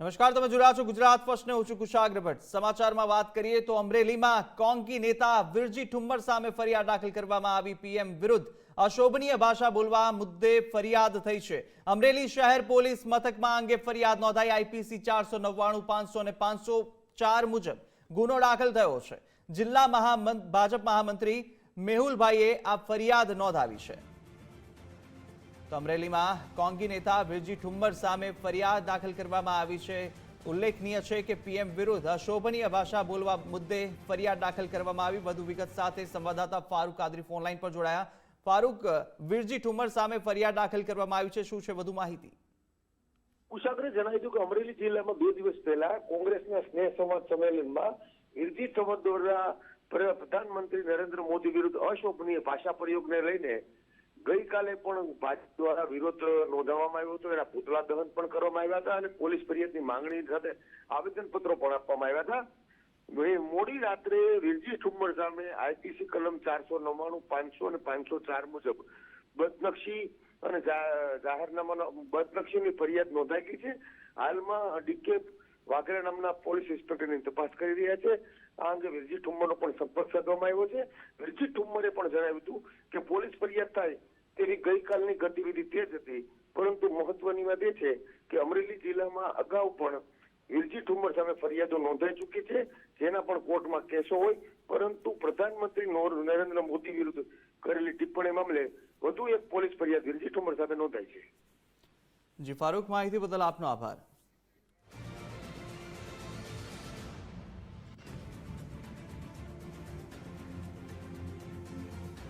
નમસ્કાર, તમે જોડ્યા છો ગુજરાત ફર્સ્ટને હું છું કુશાગ્ર સમાચારમાં વાત કરીએ તો અમરેલીમાં કોંગી નેતા વિરજી ઠુમ્મર સામે ફરિયાદ દાખલ કરવામાં આવી. પીએમ વિરુદ્ધ અશોભનીય ભાષા બોલવા મુદ્દે ફરિયાદ થઈ છે. અમરેલી શહેર પોલીસ મથકમાં અંગે ફરિયાદ નોંધાઈ. આઈપીસી ચારસો નવ્વાણું, પાંચસો અને પાંચસો ચાર મુજબ ગુનો દાખલ થયો છે. જિલ્લા મહામંત ભાજપ મહામંત્રી મેહુલભાઈએ આ ફરિયાદ નોંધાવી છે. તો અમરેલીમાં કોંગી નેતા વિરજી ઠુમ્મર સામે ફરિયાદ દાખલ કરવામાં આવી છે. ઉલ્લેખનીય છે કે પીએમ વિરુદ્ધ અશોભનીય ભાષા બોલવા મુદ્દે ફરિયાદ દાખલ કરવામાં આવી. વધુ વિગત સાથે સંવાદદાતા ફારૂક કાદરી ફોનલાઈન પર જોડાયા. ફારૂક, વિરજી ઠુમ્મર સામે ફરિયાદ દાખલ કરવામાં આવી છે. શું છે વધુ માહિતી? કુશાગ્રે જણાવ્યું હતું કે અમરેલી જિલ્લામાં બે દિવસ પહેલા કોંગ્રેસના સ્નેહ સંવાદ સંમેલનમાં વિરજી ઠુમ્મર દ્વારા પ્રધાનમંત્રી નરેન્દ્ર મોદી વિરુદ્ધ અશોભનીય ભાષા પ્રયોગને લઈને ગઈકાલે પણ ભાજપ દ્વારા વિરોધ નોંધાવવામાં આવ્યો હતો. એના પૂતળા દહન પણ કરવામાં આવ્યા હતા અને પોલીસ ફરિયાદની માંગણી સાથે આવેદનપત્રો પણ આપવામાં આવ્યા હતા. મોડી રાત્રે વિરજી ઠુમ્મર સામે આઈપીસી કલમ ચારસો નવ્વાણું, પાંચસો અને પાંચસો ચાર મુજબ બદનક્ષી અને જાહેરનામાના, બદનક્ષીની ફરિયાદ નોંધાઈ ગઈ છે. હાલમાં ડીકે વાઘેલા નામના પોલીસ ઇન્સ્પેક્ટરની તપાસ કરી રહ્યા છે. આ અંગે વિરજી ઠુમ્મરનો પણ સંપર્ક સાધવામાં આવ્યો છે. વિરજી ઠુમ્મરે પણ જણાવ્યું હતું કે પોલીસ ફરિયાદ થાય તેની ગઈકાલની ગતિવિધિ તે જ હતી. પરંતુ મહત્વની વાત એ છે કે અમરેલી જિલ્લામાં અગાઉ પણ વિરજી ઠુમ્મર સામે ફરિયાદો નોંધાઈ ચૂકી છે, જેના પણ કોર્ટમાં કેસો હોય. પરંતુ પ્રધાનમંત્રી નોર- નરેન્દ્ર મોદી વિરુદ્ધ કરેલી ટિપ્પણી મામલે વધુ એક પોલીસ ફરિયાદ વિરજી ઠુમ્મર સામે નોંધાઈ છે. જી, ફારૂક, માહિતી બદલ આપનો આભાર.